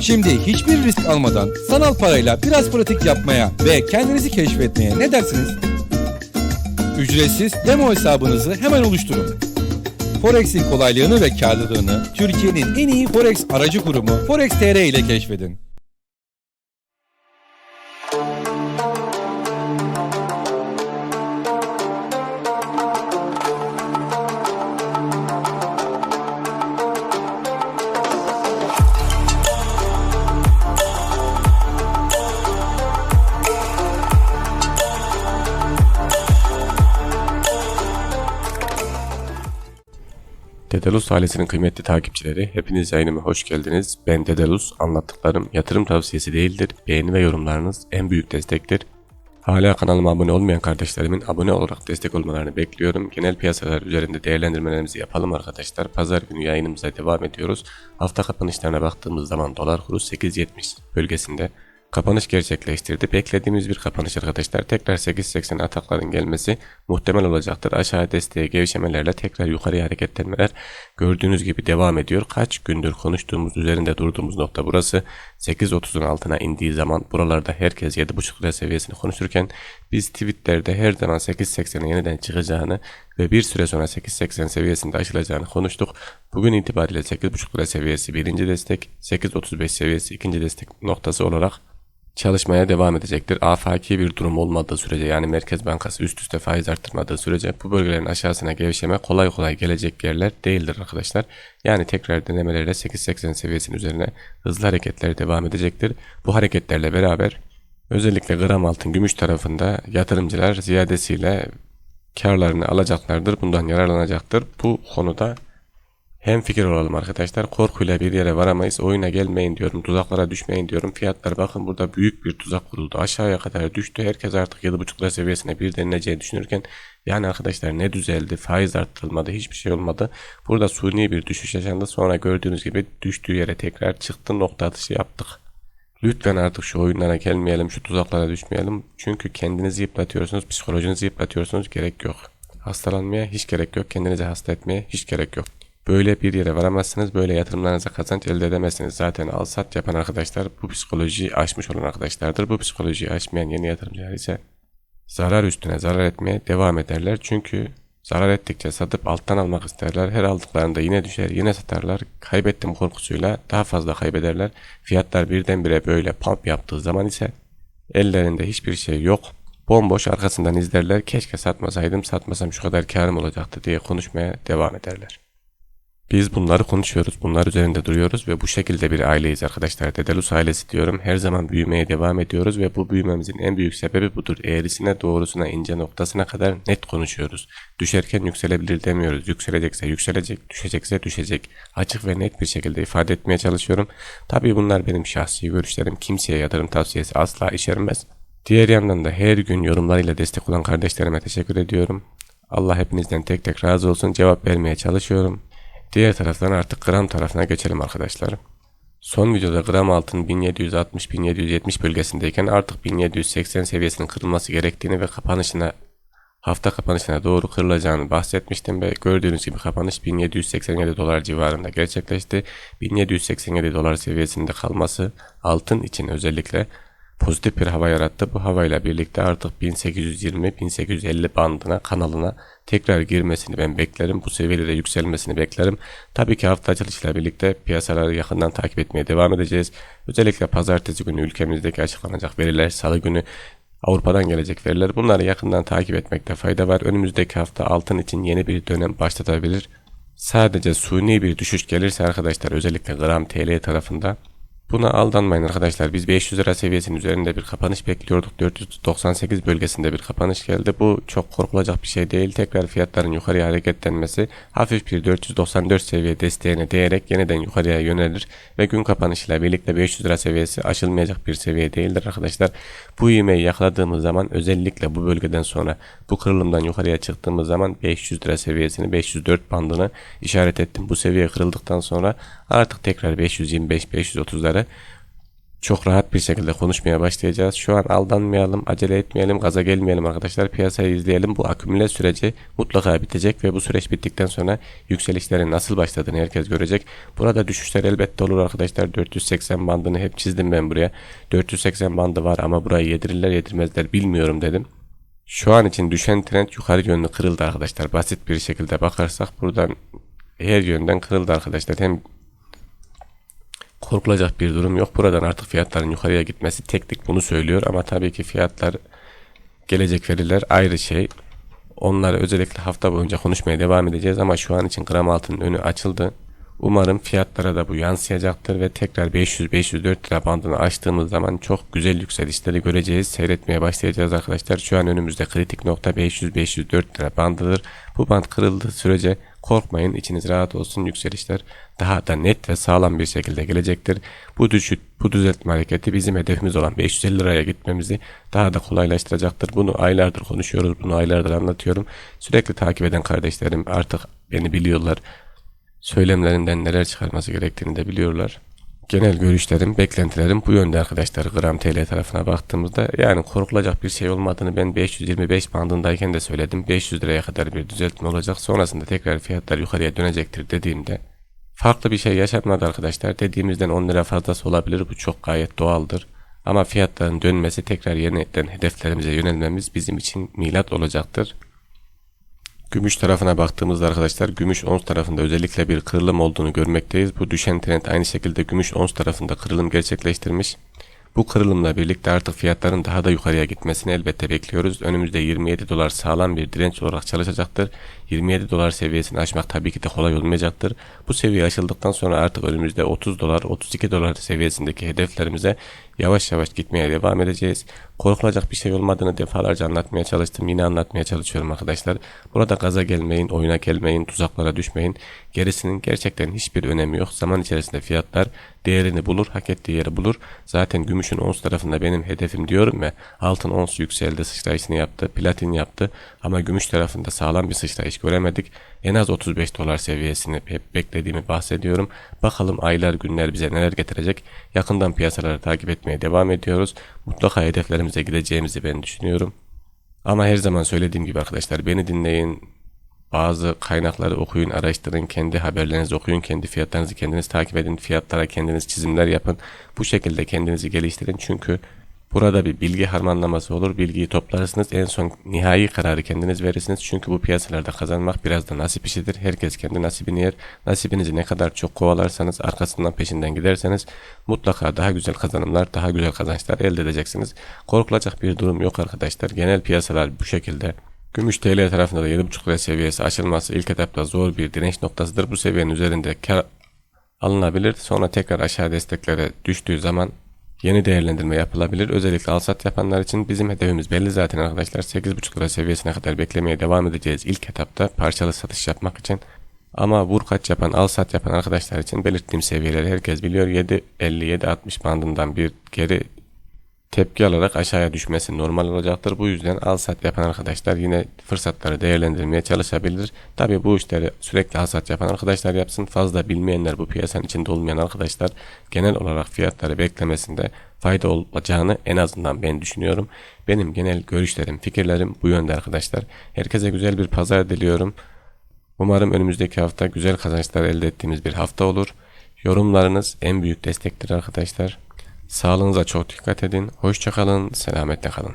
Şimdi hiçbir risk almadan sanal parayla biraz pratik yapmaya ve kendinizi keşfetmeye ne dersiniz? Ücretsiz demo hesabınızı hemen oluşturun. Forex'in kolaylığını ve karlılığını Türkiye'nin en iyi Forex aracı kurumu Forex TR ile keşfedin. Dedalus ailesinin kıymetli takipçileri, hepiniz yayınıma hoş geldiniz. Ben Dedalus, anlattıklarım yatırım tavsiyesi değildir. Beğeni ve yorumlarınız en büyük destektir. Hala kanalıma abone olmayan kardeşlerimin abone olarak destek olmalarını bekliyorum. Genel piyasalar üzerinde değerlendirmelerimizi yapalım arkadaşlar. Pazar günü yayınımıza devam ediyoruz. Hafta kapanışlarına baktığımız zaman dolar kuru 8.70 bölgesinde kapanış gerçekleştirdi. Beklediğimiz bir kapanış arkadaşlar. Tekrar 8.80 atakların gelmesi muhtemel olacaktır. Aşağı desteğe gevşemelerle tekrar yukarıya hareketlenmeler gördüğünüz gibi devam ediyor. Kaç gündür konuştuğumuz üzerinde durduğumuz nokta burası. 8.30'un altına indiği zaman buralarda herkes 7.5 lira seviyesini konuşurken biz tweetlerde her zaman 8.80'e yeniden çıkacağını ve bir süre sonra 8.80 seviyesinde aşılacağını konuştuk. Bugün itibariyle 8.5 lira seviyesi birinci destek, 8.35 seviyesi ikinci destek noktası olarak çalışmaya devam edecektir. Afaki bir durum olmadığı sürece yani Merkez Bankası üst üste faiz arttırmadığı sürece bu bölgelerin aşağısına gevşeme kolay kolay gelecek yerler değildir arkadaşlar. Yani tekrar denemelerle 8.80 seviyesinin üzerine hızlı hareketler devam edecektir. Bu hareketlerle beraber özellikle gram altın gümüş tarafında yatırımcılar ziyadesiyle karlarını alacaklardır. Bundan yararlanacaktır. Bu konuda hem fikir olalım arkadaşlar. Korkuyla bir yere varamayız. Oyuna gelmeyin diyorum. Tuzaklara düşmeyin diyorum. Fiyatlar bakın burada büyük bir tuzak kuruldu. Aşağıya kadar düştü. Herkes artık 7.5 lira seviyesine bir denileceği düşünürken yani arkadaşlar ne düzeldi? Faiz arttırılmadı. Hiçbir şey olmadı. Burada suni bir düşüş yaşandı. Sonra gördüğünüz gibi düştüğü yere tekrar çıktı. Nokta atışı yaptık. Lütfen artık şu oyunlara gelmeyelim, şu tuzaklara düşmeyelim. Çünkü kendinizi yıpratıyorsunuz, psikolojinizi yıpratıyorsunuz. Gerek yok. Hastalanmaya hiç gerek yok. Kendinizi hasta etmeye hiç gerek yok. Böyle bir yere varamazsınız. Böyle yatırımlarınıza kazanç elde edemezsiniz. Zaten al sat yapan arkadaşlar bu psikolojiyi aşmış olan arkadaşlardır. Bu psikolojiyi aşmayan yeni yatırımcılar ise zarar üstüne zarar etmeye devam ederler. Çünkü zarar ettikçe satıp alttan almak isterler. Her aldıklarında yine düşer, yine satarlar. Kaybettim korkusuyla daha fazla kaybederler. Fiyatlar birdenbire böyle pump yaptığı zaman ise ellerinde hiçbir şey yok. Bomboş arkasından izlerler. Keşke satmasaydım, satmasam şu kadar karım olacaktı diye konuşmaya devam ederler. Biz bunları konuşuyoruz, bunlar üzerinde duruyoruz ve bu şekilde bir aileyiz arkadaşlar. Dedelus ailesi diyorum. Her zaman büyümeye devam ediyoruz ve bu büyümemizin en büyük sebebi budur. Eğrisine, doğrusuna, ince noktasına kadar net konuşuyoruz. Düşerken yükselebilir demiyoruz. Yükselecekse yükselecek, düşecekse düşecek. Açık ve net bir şekilde ifade etmeye çalışıyorum. Tabii bunlar benim şahsi görüşlerim. Kimseye yatırım tavsiyesi asla içermez. Diğer yandan da her gün yorumlarıyla destek olan kardeşlerime teşekkür ediyorum. Allah hepinizden tek tek razı olsun. Cevap vermeye çalışıyorum. Diğer taraftan artık gram tarafına geçelim arkadaşlar. Son videoda gram altın 1760-1770 bölgesindeyken artık 1780 seviyesinin kırılması gerektiğini ve kapanışına hafta kapanışına doğru kırılacağını bahsetmiştim ve gördüğünüz gibi kapanış 1787 dolar civarında gerçekleşti. 1787 dolar seviyesinde kalması altın için özellikle pozitif bir hava yarattı. Bu havayla birlikte artık 1820-1850 bandına kanalına tekrar girmesini ben beklerim. Bu seviyelere yükselmesini beklerim. Tabii ki hafta açılışıyla birlikte piyasaları yakından takip etmeye devam edeceğiz. Özellikle pazartesi günü ülkemizdeki açıklanacak veriler, salı günü Avrupa'dan gelecek veriler bunları yakından takip etmekte fayda var. Önümüzdeki hafta altın için yeni bir dönem başlatabilir. Sadece suni bir düşüş gelirse arkadaşlar özellikle gram TL tarafında Buna aldanmayın arkadaşlar. Biz 500 lira seviyesinin üzerinde bir kapanış bekliyorduk. 498 bölgesinde bir kapanış geldi. Bu çok korkulacak bir şey değil. Tekrar fiyatların yukarıya hareketlenmesi hafif bir 494 seviye desteğine değerek yeniden yukarıya yönelir ve gün kapanışıyla birlikte 500 lira seviyesi aşılmayacak bir seviye değildir arkadaşlar. Bu ivmeyi yakaladığımız zaman özellikle bu bölgeden sonra bu kırılımdan yukarıya çıktığımız zaman 500 lira seviyesini 504 bandını işaret ettim. Bu seviye kırıldıktan sonra artık tekrar 525-530'lara çok rahat bir şekilde konuşmaya başlayacağız. Şu an aldanmayalım, acele etmeyelim, gaza gelmeyelim arkadaşlar. Piyasayı izleyelim. Bu akümüle süreci mutlaka bitecek ve bu süreç bittikten sonra yükselişlerin nasıl başladığını herkes görecek. Burada düşüşler elbette olur arkadaşlar. 480 bandını hep çizdim ben buraya. 480 bandı var ama burayı yedirirler yedirmezler bilmiyorum dedim. Şu an için düşen trend yukarı yönlü kırıldı arkadaşlar. Basit bir şekilde bakarsak buradan her yönden kırıldı arkadaşlar. Hem korkulacak bir durum yok. Buradan artık fiyatların yukarıya gitmesi teknik bunu söylüyor ama tabii ki fiyatlar gelecek veriler ayrı şey. Onları özellikle hafta boyunca konuşmaya devam edeceğiz ama şu an için gram altının önü açıldı. Umarım fiyatlara da bu yansıyacaktır ve tekrar 500-504 lira bandını açtığımız zaman çok güzel yükselişleri göreceğiz. Seyretmeye başlayacağız arkadaşlar. Şu an önümüzde kritik nokta 500-504 lira bandıdır. Bu band kırıldığı sürece korkmayın içiniz rahat olsun yükselişler daha da net ve sağlam bir şekilde gelecektir. Bu düşüt, bu düzeltme hareketi bizim hedefimiz olan 550 liraya gitmemizi daha da kolaylaştıracaktır. Bunu aylardır konuşuyoruz, bunu aylardır anlatıyorum. Sürekli takip eden kardeşlerim artık beni biliyorlar söylemlerinden neler çıkarması gerektiğini de biliyorlar. Genel görüşlerim, beklentilerim bu yönde arkadaşlar. Gram TL tarafına baktığımızda yani korkulacak bir şey olmadığını ben 525 bandındayken de söyledim. 500 liraya kadar bir düzeltme olacak. Sonrasında tekrar fiyatlar yukarıya dönecektir dediğimde farklı bir şey yaşatmadı arkadaşlar. Dediğimizden 10 lira fazlası olabilir. Bu çok gayet doğaldır. Ama fiyatların dönmesi tekrar yeniden hedeflerimize yönelmemiz bizim için milat olacaktır. Gümüş tarafına baktığımızda arkadaşlar gümüş ons tarafında özellikle bir kırılım olduğunu görmekteyiz. Bu düşen trend aynı şekilde gümüş ons tarafında kırılım gerçekleştirmiş. Bu kırılımla birlikte artık fiyatların daha da yukarıya gitmesini elbette bekliyoruz. Önümüzde 27 dolar sağlam bir direnç olarak çalışacaktır. 27 dolar seviyesini aşmak tabii ki de kolay olmayacaktır. Bu seviye aşıldıktan sonra artık önümüzde 30 dolar, 32 dolar seviyesindeki hedeflerimize yavaş yavaş gitmeye devam edeceğiz. Korkulacak bir şey olmadığını defalarca anlatmaya çalıştım. Yine anlatmaya çalışıyorum arkadaşlar. Burada gaza gelmeyin, oyuna gelmeyin, tuzaklara düşmeyin. Gerisinin gerçekten hiçbir önemi yok. Zaman içerisinde fiyatlar değerini bulur, hak ettiği yeri bulur. Zaten gümüşün ons tarafında benim hedefim diyorum ya. Altın ons yükseldi, sıçrayışını yaptı, platin yaptı. Ama gümüş tarafında sağlam bir sıçrayış göremedik. En az 35 dolar seviyesini hep beklediğimi bahsediyorum. Bakalım aylar günler bize neler getirecek. Yakından piyasaları takip etmeye devam ediyoruz. Mutlaka hedeflerimize gideceğimizi ben düşünüyorum. Ama her zaman söylediğim gibi arkadaşlar beni dinleyin. Bazı kaynakları okuyun, araştırın, kendi haberlerinizi okuyun, kendi fiyatlarınızı kendiniz takip edin, fiyatlara kendiniz çizimler yapın. Bu şekilde kendinizi geliştirin çünkü Burada bir bilgi harmanlaması olur. Bilgiyi toplarsınız. En son nihai kararı kendiniz verirsiniz. Çünkü bu piyasalarda kazanmak biraz da nasip işidir. Herkes kendi nasibini yer. Nasibinizi ne kadar çok kovalarsanız, arkasından peşinden giderseniz mutlaka daha güzel kazanımlar, daha güzel kazançlar elde edeceksiniz. Korkulacak bir durum yok arkadaşlar. Genel piyasalar bu şekilde. Gümüş TL tarafında da 7.5 lira seviyesi aşılması ilk etapta zor bir direnç noktasıdır. Bu seviyenin üzerinde kar alınabilir. Sonra tekrar aşağı desteklere düştüğü zaman yeni değerlendirme yapılabilir. Özellikle alsat yapanlar için bizim hedefimiz belli zaten arkadaşlar. 8.5 lira seviyesine kadar beklemeye devam edeceğiz ilk etapta parçalı satış yapmak için. Ama vur kaç yapan, al sat yapan arkadaşlar için belirttiğim seviyeleri herkes biliyor. 7.50-7.60 bandından bir geri tepki alarak aşağıya düşmesi normal olacaktır. Bu yüzden al sat yapan arkadaşlar yine fırsatları değerlendirmeye çalışabilir. Tabi bu işleri sürekli al sat yapan arkadaşlar yapsın. Fazla bilmeyenler bu piyasanın içinde olmayan arkadaşlar genel olarak fiyatları beklemesinde fayda olacağını en azından ben düşünüyorum. Benim genel görüşlerim, fikirlerim bu yönde arkadaşlar. Herkese güzel bir pazar diliyorum. Umarım önümüzdeki hafta güzel kazançlar elde ettiğimiz bir hafta olur. Yorumlarınız en büyük destektir arkadaşlar. Sağlığınıza çok dikkat edin. Hoşçakalın, selametle kalın.